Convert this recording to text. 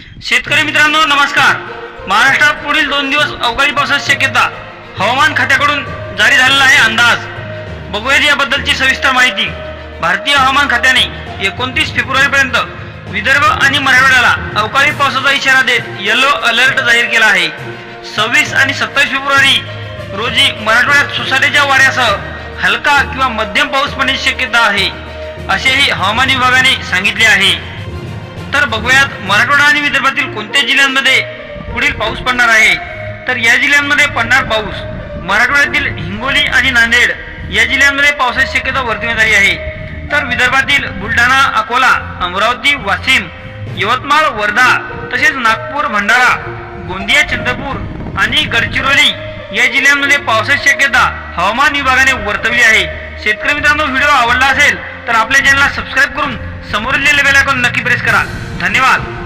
शेतकरी मित्रांनो नमस्कार. महाराष्ट्रात पुढील दोन दिवस अवकाळी पावसाची शक्यता हवामान खात्याकडून जारी झालेला आहे अंदाज. बघूया याबद्दलची सविस्तर माहिती. भारतीय हवामान खात्याने एकोणतीस फेब्रुवारीपर्यंत विदर्भ आणि मराठवाड्याला अवकाळी पावसाचा इशारा देत येलो अलर्ट जाहीर केला आहे. सव्वीस आणि सत्तावीस फेब्रुवारी रोजी मराठवाड्यात सोसाट्याच्या वाऱ्यासह हलका किंवा मध्यम पाऊस पडण्याची शक्यता आहे असेही हवामान विभागाने सांगितले आहे. तर बघूयात मराठवाडा आणि विदर्भातील कोणत्या जिल्ह्यांमध्ये पुढील पाऊस पडणार आहे? तर या जिल्ह्यांमध्ये पडणार पाऊस मराठवाड्यातील हिंगोली आणि नांदेड या जिल्ह्यांमध्ये पावसाची शक्यता वर्तवण्यात आली आहे. तर विदर्भातील बुलढाणा अकोला अमरावती वाशिम यवतमाळ वर्धा तसेच नागपूर भंडारा गोंदिया चंद्रपूर आणि गडचिरोली या जिल्ह्यांमध्ये पावसाची शक्यता हवामान विभागाने वर्तवली आहे. शेतकरी मित्रांनो व्हिडिओ आवडला असेल तर आपल्या चॅनलला सबस्क्राईब करून समोरील बेल आयकॉन नक्की प्रेस करा. धन्यवाद.